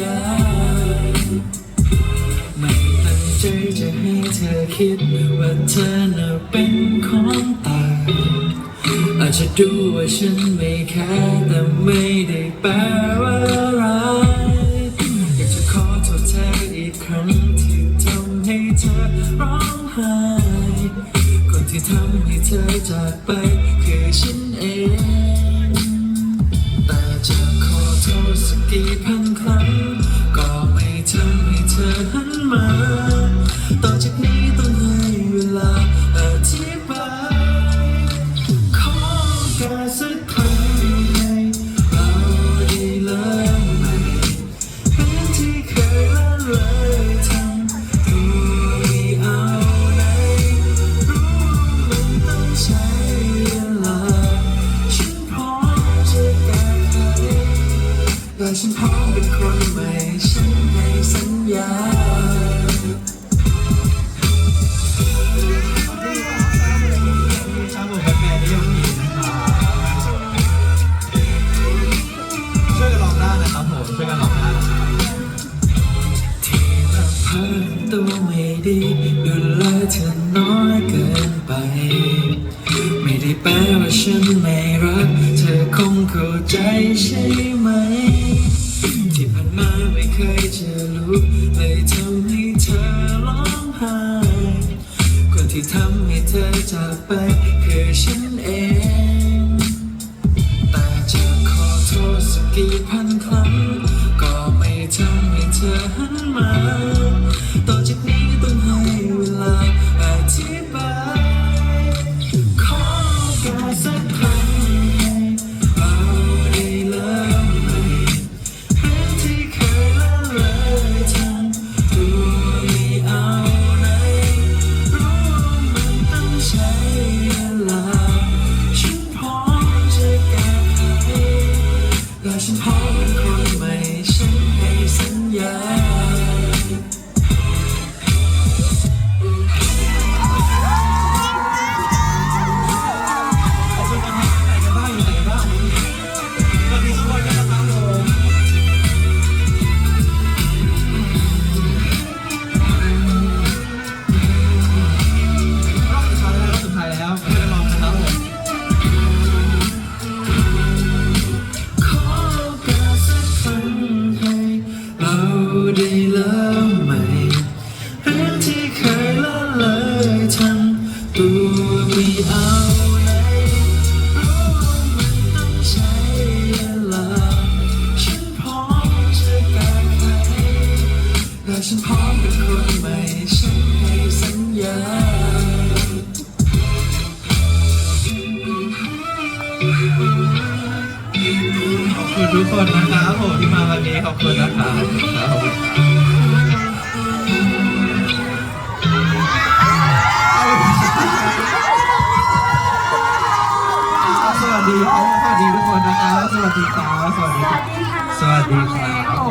ญาไม่ตั้งใจจะให้เธอคิดว่าเธอน่ะเป็นของตายอาจจะดูว่าฉันไม่แค่แต่ไม่ได้แปลว่าอะไรอยากจะขอโทษเธออีกครั้งที่ทำให้เธอร้องไห้คนที่ทำให้เธอจากไปคือฉันเองแต่จะขอโทษสักกี่พันครั้ง ฉันพร้อมเป็นคนใหม่ฉันให้สัญญาช่วยกันร้องได้นะครับผมช่วยกันร้องได้ที่ลำพังตัวไม่ดีดูแลเธอน้อยเกินไป ไม่ได้แปลว่าฉันไม่รัก เธอคงเข้าใจใช่ไหม มาไม่เคยจะรู้เลยทำให้เธอร้องไห้คนที่ทำให้เธอจากไปคือฉันเอง แต่จะขอโทษสักกี่พันครั้ง สั ได้เริ่มใหม่เรื่องที่เคยละเลยทำตัวไม่เอาไหนรู้ว่ามันต้องใช้เวลาฉันพร้อมจะแก้ไขและฉันพร้อมเป็นคนใหม่ฉันให้สัญญาขอบ คุณทุกคนนะครับผมที่มาวันนี้ขอบคุณนะครับครับสวัสดีครับสวัสดีทุกคนนะครับสวัสดีครับสวัสดีครับสวัสดีครับ